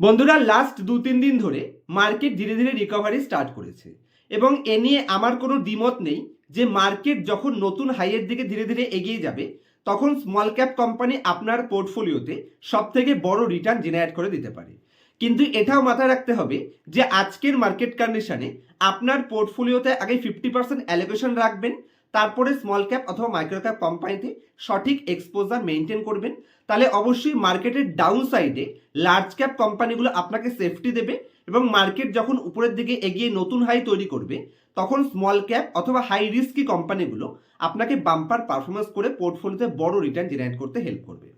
বন্ধুরা লাস্ট দু তিন দিন ধরে মার্কেট ধীরে ধীরে রিকভারি স্টার্ট করেছে। এবং এ নিয়ে আমার কোনো দ্বিমত নেই যে মার্কেট যখন নতুন হাইয়ের দিকে ধীরে ধীরে এগিয়ে যাবে, তখন স্মল ক্যাপ কোম্পানি আপনার পোর্টফোলিওতে সব থেকে বড় রিটার্ন জেনারেট করে দিতে পারে। কিন্তু এটাও মাথায় রাখতে হবে যে আজকের মার্কেট কন্ডিশনে আপনার পোর্টফোলিওতে আগে ফিফটি পার্সেন্ট অ্যালোকেশন রাখবেন তারপরে স্মল ক্যাপ অথবা মাইক্রো ক্যাপ কোম্পানিতে সঠিক এক্সপোজার মেনটেন করবেন। তাহলে অবশ্যই মার্কেটের ডাউন সাইডে লার্জ ক্যাপ কোম্পানিগুলো আপনাকে সেফটি দেবে এবং মার্কেট যখন উপরের দিকে এগিয়ে নতুন হাই তৈরি করবে, তখন স্মল ক্যাপ অথবা হাই রিস্কি কোম্পানিগুলো আপনাকে বাম্পার পারফরমেন্স করে পোর্টফোলিওতে বড় রিটার্ন জেনারেট করতে হেল্প করবে।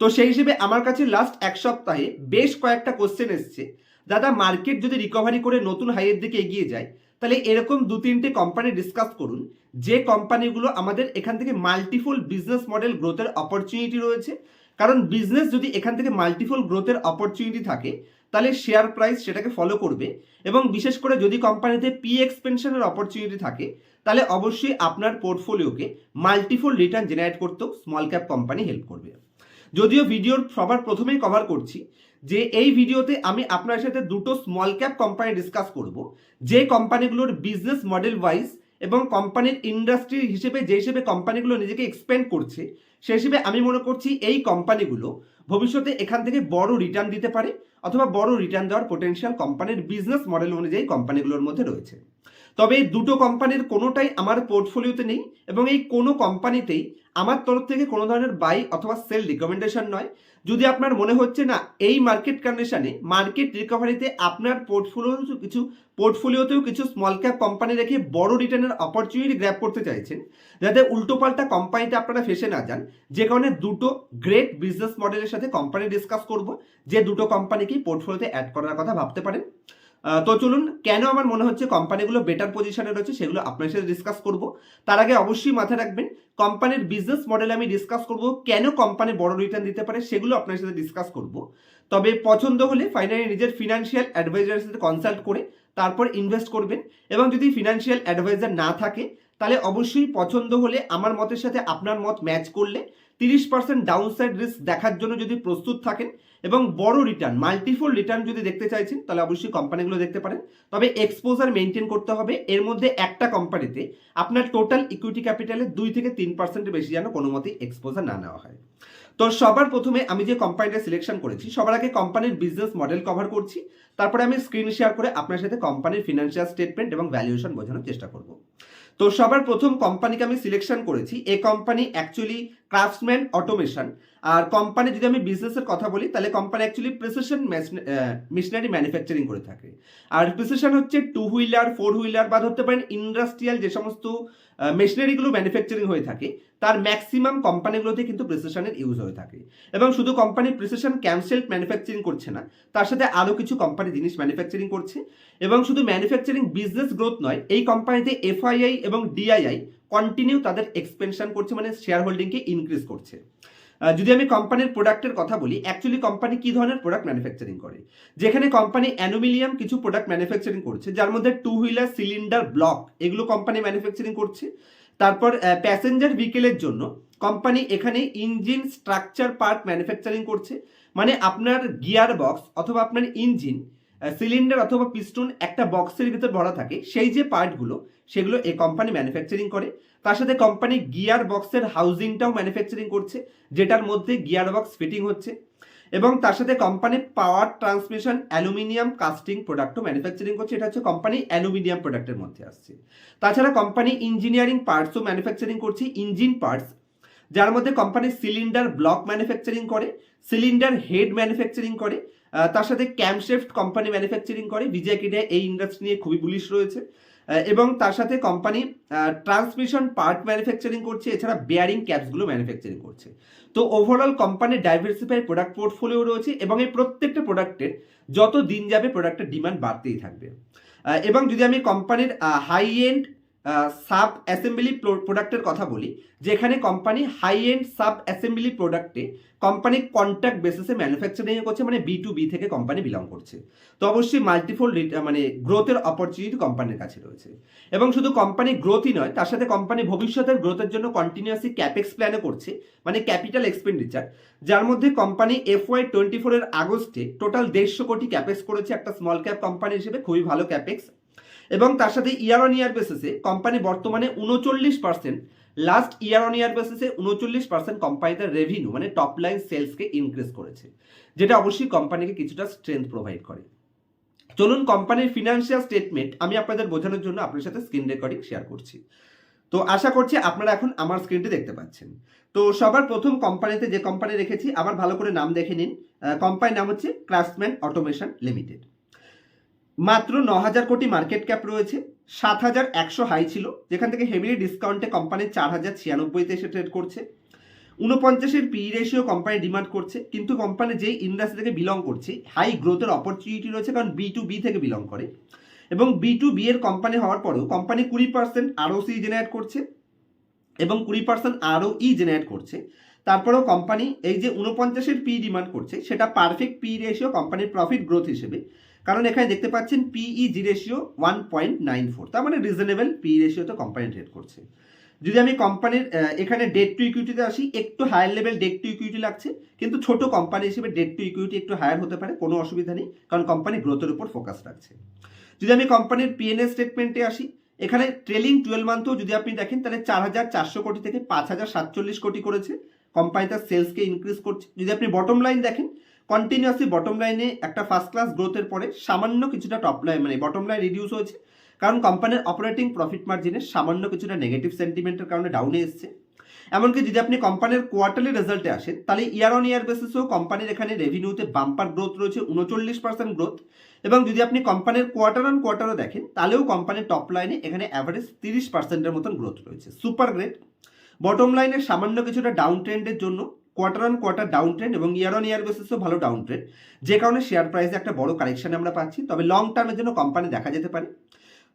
তো সেই হিসেবে আমার কাছে লাস্ট এক সপ্তাহে বেশ কয়েকটা কোশ্চেন এসছে। দাদা মার্কেট যদি রিকভারি করে নতুন হাইয়ের দিকে এগিয়ে যায় তাহলে এরকম দু তিনটে কোম্পানি ডিসকাস করুন। যে কোম্পানিগুলো আমাদের এখান থেকে মাল্টিফুল বিজনেস মডেল গ্রোথের অপরচুনিটি রয়েছে। কারণ বিজনেস যদি এখান থেকে মাল্টিফুল গ্রোথের অপরচুনিটি থাকে, তাহলে শেয়ার প্রাইস সেটাকে ফলো করবে। এবং বিশেষ করে যদি কোম্পানিতে পি এক্সপেনশনের অপরচুনিটি থাকে, তাহলে অবশ্যই আপনার পোর্টফোলিওকে মাল্টিফুল রিটার্ন জেনারেট করতেও স্মল ক্যাপ কোম্পানি হেল্প করবে। যদিও ভিডিওর সবার প্রথমেই কভার করছি যে এই ভিডিওতে আমি আপনার সাথে দুটো স্মল ক্যাপ কোম্পানি ডিসকাস করব। যে কোম্পানিগুলোর বিজনেস মডেল ওয়াইজ এবং কোম্পানির ইন্ডাস্ট্রি হিসেবে যে হিসেবে কোম্পানিগুলো নিজেকে এক্সপেন্ড করছে সেই হিসেবে আমি মনে করছি এই কোম্পানিগুলো ভবিষ্যতে এখান থেকে বড় রিটার্ন দিতে পারে অথবা বড় রিটার্ন দেওয়ার পোটেনশিয়াল কোম্পানির বিজনেস মডেল অনুযায়ী কোম্পানিগুলোর মধ্যে রয়েছে। তবে এই দুটো কোম্পানির কোনোটাই আমার পোর্টফোলিওতে নেই এবং এই কোনো কোম্পানিতেই আমার তরফ থেকে কোনো ধরনের বাই অথবা সেল রিকমেন্ডেশন নয়। যদি আপনার মনে হচ্ছে না এই মার্কেট কন্ডিশনে মার্কেট রিকভারিতে আপনার পোর্টফোলিও কিছু পোর্টফোলিওতেও কিছু স্মল ক্যাপ কোম্পানি রেখে বড় রিটার্নের অপরচুনিটি গ্র্যাপ করতে চাইছেন, যাতে উল্টোপাল্টা কোম্পানিতে আপনারা ফেসে না যান, যে কারণে দুটো গ্রেট বিজনেস মডেলের সাথে কোম্পানি ডিসকাস করব, যে দুটো কোম্পানিকেই পোর্টফোলিওতে অ্যাড করার কথা ভাবতে পারেন। তো চলুন, কেন আমার মনে হচ্ছে কোম্পানিগুলো বেটার পজিশনে রয়েছে সেগুলো আপনার সাথে ডিসকাস করব। তার আগে অবশ্যই মাথায় রাখবেন কোম্পানির বিজনেস মডেল আমি ডিসকাস করব, কেন কোম্পানি বড় রিটার্ন দিতে পারে সেগুলো আপনার সাথে ডিসকাস করব। তবে পছন্দ হলে ফাইনালি নিজের ফিনান্সিয়াল অ্যাডভাইজারের সাথে কনসাল্ট করে তারপর ইনভেস্ট করবেন এবং যদি ফিনান্সিয়াল অ্যাডভাইজার না থাকে তাহলে অবশ্যই পছন্দ হলে আমার মতের সাথে আপনার মত ম্যাচ করলে তিরিশ পার্সেন্ট ডাউনসাইড রিস্ক দেখার জন্য যদি প্রস্তুত থাকেন এবং বড় রিটার্ন মাল্টিফোল রিটার্ন যদি দেখতে চাইছেন, তাহলে অবশ্যই কোম্পানিগুলো দেখতে পারেন। তবে এক্সপোজার মেনটেন করতে হবে। এর মধ্যে একটা কোম্পানিতে আপনার টোটাল ইকুইটি ক্যাপিটালে দুই থেকে তিন পার্সেন্টের বেশি যেন কোনো মতেই এক্সপোজার না নেওয়া হয়। তো সবার প্রথমে আমি যে কোম্পানিটা সিলেকশন করেছি, সবার আগে কোম্পানির বিজনেস মডেল কভার করছি। তারপরে আমি স্ক্রিন শেয়ার করে আপনার সাথে কোম্পানির ফিনান্সিয়াল স্টেটমেন্ট এবং ভ্যালুয়েশন বোঝানোর চেষ্টা করব। তো সবার প্রথম কোম্পানিকে আমি সিলেকশন করেছি। এ কোম্পানি অ্যাকচুয়ালি ক্রাফটসম্যান অটোমেশন আর কোম্পানি যদি আমি বিজনেসের কথা বলি, তাহলে company actually precision machinery manufacturing করে থাকে। আর প্রিসিশন হচ্ছে টু হুইলার ফোর হুইলার বা ধরতে পারেন ইন্ডাস্ট্রিয়াল যে সমস্ত মেশিনারিগুলো ম্যানুফ্যাকচারিং হয়ে থাকে, তার ম্যাক্সিমাম কোম্পানিগুলোতে কিন্তু প্রিসিশনের ইউজ হয়ে থাকে। এবং শুধু কোম্পানি প্রিসিশন ক্যামসেল ম্যানুফ্যাকচারিং করছে না, তার সাথে আরও কিছু কোম্পানি জিনিস ম্যানুফ্যাকচারিং করছে। এবং শুধু ম্যানুফ্যাকচারিং বিজনেস গ্রোথ নয়, এই কোম্পানিতে এফআইআই এবং ডিআইআই কন্টিনিউ তাদের এক্সপেনশন করছে মানে শেয়ার হোল্ডিংকে ইনক্রিজ করছে যদি আমি কোম্পানির প্রোডাক্টের কথা বলি অ্যাকচুয়ালি কোম্পানি কি ধরনের প্রোডাক্ট ম্যানুফ্যাকচারিং করে? যেখানে কোম্পানি অ্যানুমিলিয়াম কিছু প্রোডাক্ট ম্যানুফ্যাকচারিং করছে, যার মধ্যে টু হুইলার সিলিন্ডার ব্লক এগুলো কোম্পানি ম্যানুফ্যাকচারিং করছে। তারপর প্যাসেঞ্জার ভেহিকেলের জন্য কোম্পানি এখানে ইঞ্জিন স্ট্রাকচার পার্ট ম্যানুফ্যাকচারিং করছে। মানে আপনার গিয়ার বক্স অথবা আপনার ইঞ্জিন সিলিন্ডার অথবা পিস্টন একটা বক্সের ভিতর ভরা থাকে, সেই যে পার্টগুলো সেগুলো এই কোম্পানি ম্যানুফ্যাকচারিং করে। তার সাথে কোম্পানি গিয়ার বক্সের হাউজিংটাও ম্যানুফ্যাকচারিং করছে, যেটার মধ্যে গিয়ার বক্স ফিটিং হচ্ছে। এবং তার সাথে company power transmission aluminium casting প্রোডাক্টও manufacturing করছে। এটা হচ্ছে কোম্পানি অ্যালুমিনিয়াম প্রোডাক্টের মধ্যে আসছে। তাছাড়া কোম্পানি ইঞ্জিনিয়ারিং পার্টসও ম্যানুফ্যাকচারিং করছে ইঞ্জিন পার্টস যার মধ্যে কোম্পানি সিলিন্ডার ব্লক ম্যানুফ্যাকচারিং করে সিলিন্ডার হেড ম্যানুফ্যাকচারিং করে। তার সাথে ক্যামশেফট কোম্পানি ম্যানুফ্যাকচারিং করে। বিজয় কিডে এই ইন্ডাস্ট্রি নিয়ে খুবই বুলিশ রয়েছে। এবং তার সাথে কোম্পানি ট্রান্সমিশন পার্ট ম্যানুফ্যাকচারিং করছে, এছাড়া বেয়ারিং ক্যাপসগুলো ম্যানুফ্যাকচারিং করছে। তো ওভারঅল কোম্পানির ডাইভার্সিফাইড প্রোডাক্ট পোর্টফোলিও রয়েছে এবং এই প্রত্যেকটা প্রোডাক্টের যত দিন যাবে প্রোডাক্টের ডিমান্ড বাড়তেই থাকবে। এবং যদি আমি কোম্পানির হাই এন্ড সাব অ্যাসেম্বলি প্রোডাক্টের কথা বলি, যেখানে company high end sub assembly প্রোডাক্টে কোম্পানি কন্ট্রাক্ট বেসিসে ম্যানুফ্যাকচারিং করছে মানে বি টু বি থেকে কোম্পানি বিলং করছে। তো অবশ্যই মাল্টিফোল মানে গ্রোথের অপরচুনিটি কোম্পানির কাছে রয়েছে। এবং শুধু কোম্পানি গ্রোথই নয়, তার সাথে কোম্পানি ভবিষ্যতের গ্রোথের জন্য কন্টিনিউয়াসলি ক্যাপেক্স প্ল্যানও করছে মানে ক্যাপিটাল এক্সপেন্ডিচার যার মধ্যে কোম্পানি এফ ওয়াই টোয়েন্টি ফোরের আগস্টে টোটাল দেড়শো কোটি ক্যাপেক্স করেছে একটা স্মল ক্যাপ কোম্পানি হিসেবে, খুবই ভালো ক্যাপেক্স এবং তার সাথে ইয়ার অন ইয়ার বেসিসে কোম্পানি বর্তমানে উনচল্লিশ percent last year on year বেসিসে উনচল্লিশ পার্সেন্ট কোম্পানিতে রেভিনিউ মানে টপ লাইন সেলসকে ইনক্রিজ করেছে, যেটা অবশ্যই কোম্পানিকে কিছুটা স্ট্রেংথ প্রোভাইড করে। চলুন কোম্পানির ফিনান্সিয়াল স্টেটমেন্ট আমি আপনাদের বোঝানোর জন্য আপনার সাথে স্ক্রিন রেকর্ডিং শেয়ার করছি। তো আশা করছি আপনারা এখন আমার স্ক্রিনটি দেখতে পাচ্ছেন। তো সবার প্রথম কোম্পানিতে যে কোম্পানি রেখেছি, আবার ভালো করে নাম দেখে নিন। কোম্পানির নাম হচ্ছে ক্রাফটসম্যান অটোমেশন লিমিটেড মাত্র ন হাজার কোটি মার্কেট ক্যাপ রয়েছে সাত হাজার একশো হাই ছিল, যেখান থেকে হেভিলি ডিসকাউন্টে কোম্পানি চার হাজার ছিয়ানব্বইতে এসে ট্রেড করছে। উনপঞ্চাশের পি রেশিও কোম্পানি ডিমান্ড করছে, কিন্তু কোম্পানি যেই ইন্ডাস্ট্রি থেকে বিলং করছে হাই গ্রোথের অপরচুনিটি রয়েছে কারণ বি টু বি থেকে বিলং করে। এবং বি টু বি এর কোম্পানি হওয়ার পরেও কোম্পানি কুড়ি পার্সেন্ট আরও সি জেনারেট করছে এবং কুড়ি পার্সেন্ট আরও ই জেনারেট করছে। তারপরেও কোম্পানি এই যে উনপঞ্চাশের পি ডিমান্ড করছে, সেটা পারফেক্ট পি রেশিও কোম্পানির প্রফিট গ্রোথ হিসেবে কারণ এখানে দেখতে পাচ্ছেন PE G ratio one point nine four তার মানে রিজনেবল পি রেশিওতে কোম্পানি ট্রেড করছে। যদি আমি কোম্পানির এখানে ডেট টু ইকুইটিতে আসি, একটু higher level debt to equity লাগছে, কিন্তু ছোট কোম্পানি হিসেবে ডেট টু ইকুইটি একটু হায়ার হতে পারে, কোনো অসুবিধা নেই, কারণ কোম্পানি গ্রোথের উপর ফোকাস রাখছে। যদি আমি কোম্পানির পিএনএ স্টেটমেন্টে আসি, এখানে ট্রেলিং টুয়েলভ মান্থও যদি আপনি দেখেন, তাহলে চার হাজার চারশো কোটি থেকে পাঁচ হাজার সাতচল্লিশ কোটি করেছে। কোম্পানি তার সেলসকে ইনক্রিজ করছে। যদি আপনি বটম লাইন দেখেন কন্টিনিউয়াসলি বটম লাইনে একটা ফার্স্ট ক্লাস গ্রোথের পরে সামান্য কিছুটা টপ লাইন মানে বটম লাইন রিডিউস হয়েছে। কারণ কোম্পানির অপারেটিং প্রফিট মার্জিনে সামান্য কিছুটা নেগেটিভ সেন্টিমেন্টের কারণে ডাউনে এসছে। এমনকি যদি আপনি কোম্পানির কোয়ার্টারলি রেজাল্টে আসেন, তাহলে ইয়ার অন ইয়ার বেসিসেও কোম্পানির এখানে রেভিনিউতে বাম্পার গ্রোথ রয়েছে, উনচল্লিশ পার্সেন্ট গ্রোথ এবং যদি আপনি কোম্পানির কোয়ার্টার অন কোয়ার্টারও দেখেন, তাহলেও কোম্পানির টপ লাইনে এখানে অ্যাভারেজ তিরিশ পার্সেন্টের মতন গ্রোথ রয়েছে। সুপার গ্রেট বটম লাইনের সামান্য কিছুটা ডাউন ট্রেন্ডের জন্য quarter on quarter down trend এবং ইয়ার অন ইয়ার বেসিসও ভালো ডাউন ট্রেন্ড যে কারণে শেয়ার প্রাইসে একটা বড় কারেকশন আমরা পাচ্ছি, তবে লং টার্মের জন্য কোম্পানি দেখা যেতে পারে।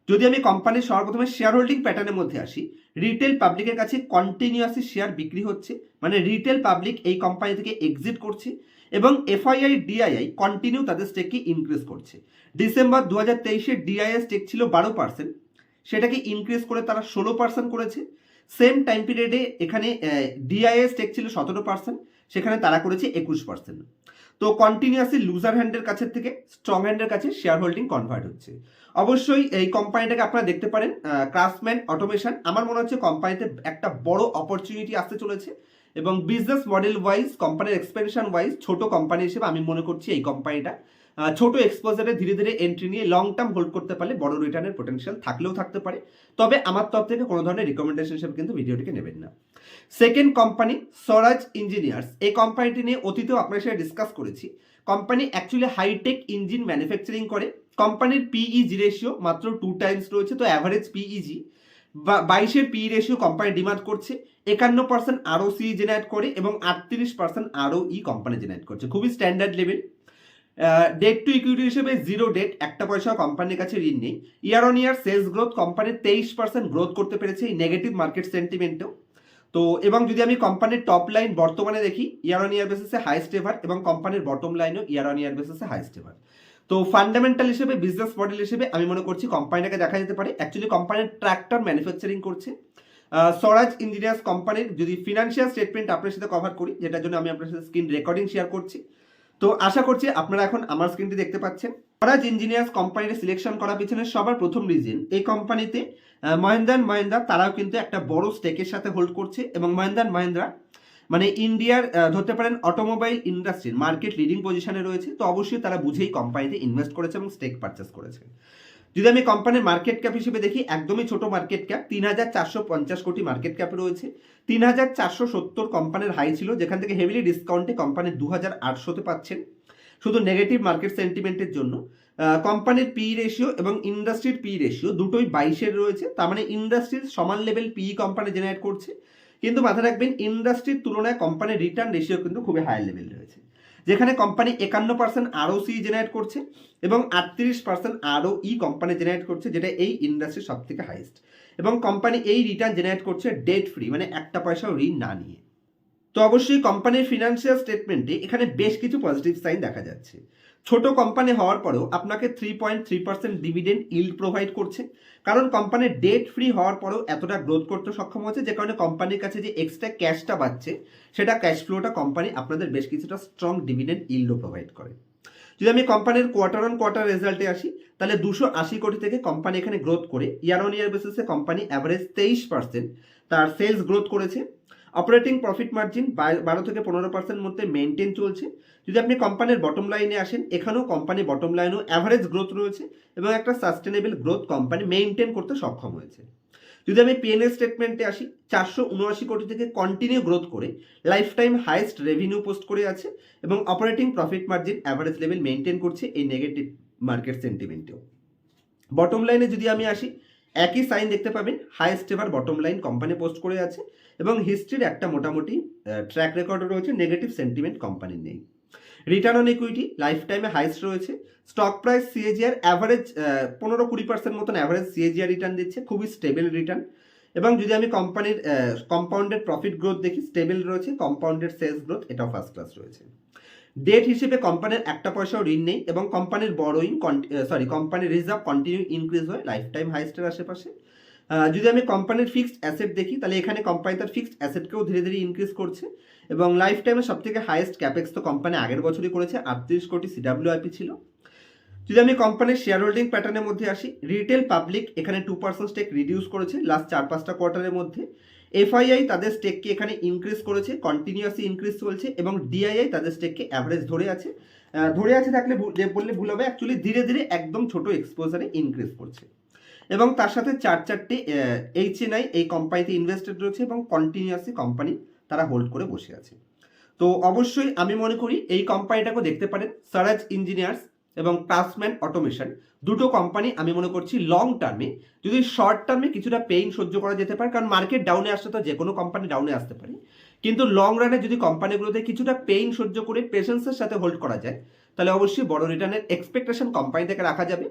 যদি আমি কোম্পানির সর্বপ্রথমে শেয়ার হোল্ডিং প্যাটার্নের মধ্যে আসি রিটেল পাবলিকের কাছে কন্টিনিউয়াসলি শেয়ার বিক্রি হচ্ছে মানে রিটেল পাবলিক এই কোম্পানি থেকে এক্সিট করছে এবং এফআইআই ডিআইআই কন্টিনিউ তাদের স্টেককে ইনক্রিজ করছে। ডিসেম্বর দু হাজার তেইশে ডিআইআই স্টেক ছিল বারো পার্সেন্ট সেটাকে ইনক্রিজ করে তারা ষোলো পার্সেন্ট করেছে। সেম টাইম পিরিয়ডে এখানে ডিআইএস টেক ছিল সতেরো পার্সেন্ট সেখানে তারা করেছে একুশ পার্সেন্ট তো কন্টিনিউয়াসলি লুজার হ্যান্ডের কাছের থেকে স্ট্রং হ্যান্ডের কাছে শেয়ার হোল্ডিং কনভার্ট হচ্ছে। অবশ্যই এই কোম্পানিটাকে আপনারা দেখতে পারেন ক্রাফটসম্যান অটোমেশন আমার মনে হচ্ছে কোম্পানিতে একটা বড় অপরচুনিটি আসতে চলেছে এবং বিজনেস মডেল ওয়াইজ কোম্পানির এক্সপেনশন ওয়াইজ ছোট কোম্পানি হিসেবে আমি মনে করছি এই কোম্পানিটা ছোট এক্সপোজারে ধীরে ধীরে এন্ট্রি নিয়ে লং টার্ম হোল্ড করতে পারলে বড় রিটার্নের পোটেনশিয়াল থাকলেও থাকতে পারে। তবে আমার তরফ থেকে কোনো ধরনের রিকমেন্ডেশন হিসেবে কিন্তু ভিডিওটিকে নেবেন না। সেকেন্ড কোম্পানি স্বরাজ ইঞ্জিনিয়ার্স এই কোম্পানিটি নিয়ে অতীতেও আপনার সাথে ডিসকাস করেছি। Company actually hitech engine manufacturing করে। কোম্পানির পিইজি রেশিও মাত্র টু টাইমস রয়েছে, তো অ্যাভারেজ পিইজি বাইশের পি রেশিও কোম্পানি ডিমান্ড করছে। একান্ন পার্সেন্ট আরও সি জেনারেট করে এবং আটত্রিশ পার্সেন্ট আরও ই কোম্পানি জেনারেট করছে। খুবই standard level debt to equity হিসেবে জিরো ডেট একটা পয়সা কোম্পানির কাছে ঋণ নেই। Year on year sales growth কোম্পানির তেইশ পার্সেন্ট গ্রোথ করতে পেরেছে এই নেগেটিভ মার্কেট সেন্টিমেন্টেও তো, এবং যদি আমি কোম্পানির টপ লাইন বর্তমানে দেখি ইয়ার অন ইয়ার বেসিসে হাইস্ট এভার এবং কোম্পানির বটম লাইনও ইয়ার অন ইয়ার বেসিসে হাইস্ট এভার তো ফান্ডামেন্টাল হিসেবে বিজনেস মডেল হিসেবে আমি মনে করছি কোম্পানিটাকে দেখা যেতে পারে। অ্যাকচুয়ালি কোম্পানির ট্র্যাক্টর ম্যানুফ্যাকচারিং করছে। স্বরাজ ইঞ্জিনিয়ার্স কোম্পানির যদি ফিনান্সিয়াল স্টেটমেন্ট আপনার সাথে কভার করি, যেটার জন্য আমি আপনার সাথে স্ক্রিন রেকর্ডিং শেয়ার করছি। তো আশা করছি আপনারা এখন আমার স্ক্রিনটি দেখতে পাচ্ছেন। ফরাজ ইঞ্জিনিয়ার্স কোম্পানির সিলেকশন করা পিছনে সবার প্রথম রিজন এই কোম্পানিতে মহেন্দ্র মহেন্দ্রা তারাও কিন্তু একটা বড় স্টেকের সাথে হোল্ড করছে এবং মহেন্দ্র মহেন্দ্রা মানে ইন্ডিয়ার ধরতে পারেন অটোমোবাইল ইন্ডাস্ট্রির মার্কেট লিডিং পজিশনে রয়েছে। তো অবশ্যই তারা বুঝেই কোম্পানিতে ইনভেস্ট করেছে এবং স্টেক পারচেস করেছে। যদি আমি কোম্পানির মার্কেট ক্যাপ হিসেবে দেখি, একদমই ছোট মার্কেট ক্যাপ তিন হাজার চারশো পঞ্চাশ কোটি মার্কেট ক্যাপ রয়েছে। তিন হাজার চারশো সত্তর কোম্পানির হাই ছিল, যেখান থেকে হেভিলি ডিসকাউন্টে কোম্পানি দু হাজার আটশোতে পাচ্ছেন। শুধু নেগেটিভ মার্কেট সেন্টিমেন্টের জন্য কোম্পানির পি রেশিও এবং ইন্ডাস্ট্রির পি রেশিও দুটোই বাইশের রয়েছে। তার মানে ইন্ডাস্ট্রির সমান লেভেল পি কোম্পানি জেনারেট করছে। কিন্তু মাথায় রাখবেন ইন্ডাস্ট্রির তুলনায় কোম্পানির রিটার্ন রেশিও কিন্তু খুবই হায়ার লেভেল রয়েছে। যেখানে কোম্পানি একান্ন পার্সেন্ট আরও সি জেনারেট করছে এবং আটত্রিশ পার্সেন্ট আরও ই কোম্পানি জেনারেট করছে, যেটা এই ইন্ডাস্ট্রির সব থেকে হাইয়েস্ট এবং কোম্পানি এই রিটার্ন জেনারেট করছে ডেট ফ্রি মানে একটা পয়সাও ঋণ না নিয়ে। তো অবশ্যই কোম্পানির ফিনান্সিয়াল স্টেটমেন্টে এখানে বেশ কিছু পজিটিভ সাইন দেখা যাচ্ছে। ছোট কোম্পানি হওয়ার পরেও আপনাকে three point three percent dividend yield provide করছে। কারণ কোম্পানির ডেট ফ্রি হওয়ার পরেও এতটা গ্রোথ করতে সক্ষম হচ্ছে যে কারণে কোম্পানির কাছে যে এক্সট্রা ক্যাশটা বাড়ছে, সেটা ক্যাশ ফ্লোটা কোম্পানি আপনাদের বেশ কিছুটা স্ট্রং ডিভিডেন্ড ইল্ডও প্রোভাইড করে। যদি আমি কোম্পানির কোয়ার্টার অন কোয়ার্টার রেজাল্টে আসি, তাহলে দুশো আশি কোটি থেকে কোম্পানি এখানে গ্রোথ করে ইয়ার অন ইয়ার বেসিসে কোম্পানি অ্যাভারেজ তেইশ পার্সেন্ট তার সেলস গ্রোথ করেছে। অপারেটিং প্রফিট মার্জিন বারো থেকে পনেরো পার্সেন্ট মধ্যে মেনটেন চলছে। যদি আপনি কোম্পানির বটম লাইনে আসেন, এখানেও কোম্পানি বটম লাইনেও অ্যাভারেজ গ্রোথ রয়েছে এবং একটা সাস্টেনেবল গ্রোথ কোম্পানি মেনটেন করতে সক্ষম হয়েছে। যদি আমি পিএনএল স্টেটমেন্টে আসি, চারশো উনআশি কোটি থেকে কন্টিনিউ গ্রোথ করে life time highest revenue post করে আছে এবং operating profit margin average level maintain করছে এই নেগেটিভ মার্কেট সেন্টিমেন্টেও বটম লাইনে যদি আমি আসি একই সাইন দেখতে পাবেন হাইয়েস্ট এবার বটম লাইন কোম্পানি পোস্ট করে আছে এবং হিস্ট্রির একটা মোটামুটি ট্র্যাক রেকর্ডও রয়েছে নেগেটিভ সেন্টিমেন্ট কোম্পানির নেই। রিটার্ন অন ইকুইটি লাইফ টাইমে হাইস্ট রয়েছে। স্টক প্রাইস সিএজিআর অ্যাভারেজ পনেরো কুড়ি পার্সেন্ট মতন অ্যাভারেজ সিএজিআর রিটার্ন দিচ্ছে, খুবই স্টেবল রিটার্ন এবং যদি আমি কোম্পানির কম্পাউন্ডেড প্রফিট গ্রোথ দেখি স্টেবল রয়েছে কম্পাউন্ডেড সেলস গ্রোথ এটাও ফার্স্ট ক্লাস রয়েছে। ডেট হিসেবে কোম্পানির একটা পয়সাও ঋণ নেই এবং কোম্পানির বড়োইং সরি কোম্পানির রিজার্ভ কন্টিনিউ ইনক্রিজ হয় লাইফ টাইম হাইস্টের আশেপাশে। যদি আমি কোম্পানির ফিক্সড অ্যাসেট দেখি, তাহলে এখানে কোম্পানি তার ফিক্সড অ্যাসেটকেও ধীরে ধীরে ইনক্রিজ করছে এবং লাইফ টাইমে সব থেকে হাইয়েস্ট ক্যাপেক্স তো কোম্পানি আগের বছরই করেছে, আটত্রিশ কোটি সিডাব্লিউআইপি ছিল। যদি আমি কোম্পানির শেয়ার হোল্ডিং প্যাটার্নের মধ্যে আসি রিটেল পাবলিক এখানে টু পার্সেন্ট স্টেক রিডিউস করেছে লাস্ট চার পাঁচটা কোয়ার্টারের মধ্যে। এফআইআই তাদের স্টেককে এখানে ইনক্রিজ করেছে কন্টিনিউয়াসলি ইনক্রিজ চলছে এবং ডিআইআই তাদের স্টেককে অ্যাভারেজ ধরে আছে। ধরে আছে থাকলে বললে ভুল হবে অ্যাকচুয়ালি ধীরে ধীরে একদম ছোট এক্সপোজারে ইনক্রিজ করছে। এবং তার সাথে চার চারটি এইচ এন এই কোম্পানিতে ইনভেস্টেড রয়েছে এবং কন্টিনিউয়াসলি কোম্পানি তারা হোল্ড করে বসে আছে। তো অবশ্যই আমি মনে করি এই কোম্পানিটাকেও দেখতে পারেন সারাজ ইঞ্জিনিয়ার্স এবং ক্রাফটসম্যান অটোমেশন দুটো কোম্পানি আমি মনে করছি লং টার্মে যদি শর্ট টার্মে কিছুটা পেইন সহ্য করা যেতে পারে, কারণ মার্কেট ডাউনে আসতে তো যে কোনো কোম্পানি ডাউনে আসতে পারে। কিন্তু লং রানে যদি কোম্পানিগুলোতে কিছুটা পেইন সহ্য করে পেশেন্সের সাথে হোল্ড করা যায়, তাহলে অবশ্যই বড় রিটার্নের এক্সপেকটেশন কোম্পানি থেকে রাখা যাবে।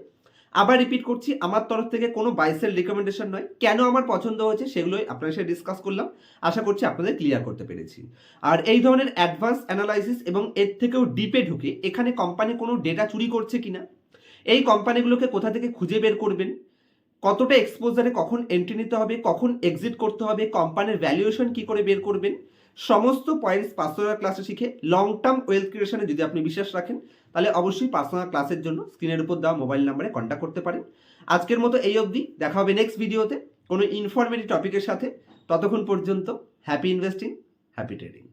আবার রিপিট করছি, আমার তরফ থেকে কোনো বাইসেল রিকমেন্ডেশন নয়। কেন আমার পছন্দ হয়েছে সেগুলোই আপনাদের সাথে ডিসকাস করলাম। আশা করছি আপনাদের ক্লিয়ার করতে পেরেছি। আর এই ধরনের অ্যাডভান্স অ্যানালাইসিস এবং এর থেকেও ডিপে ঢুকে এখানে কোম্পানি কোনো ডেটা চুরি করছে কিনা, এই কোম্পানিগুলোকে কোথা থেকে খুঁজে বের করবেন, কতটা এক্সপোজারে কখন এন্ট্রি নিতে হবে, কখন এক্সিট করতে হবে কোম্পানির ভ্যালুয়েশন কি করে বের করবেন, সমস্ত পয়েন্টস পার্সোনাল ক্লাসে শিখে লং টার্ম ওয়েলথ ক্রিয়েশনে যদি আপনি বিশ্বাস রাখেন তাহলে অবশ্যই পার্সোনাল ক্লাসের জন্য স্ক্রিনের উপর দেওয়া মোবাইল নাম্বারে কন্ট্যাক্ট করতে পারেন। আজকের মতো এই অবধি। দেখা হবে নেক্সট ভিডিওতে কোনো ইনফরমেটিভ টপিকের সাথে। ততক্ষণ পর্যন্ত হ্যাপি ইনভেস্টিং হ্যাপি ট্রেডিং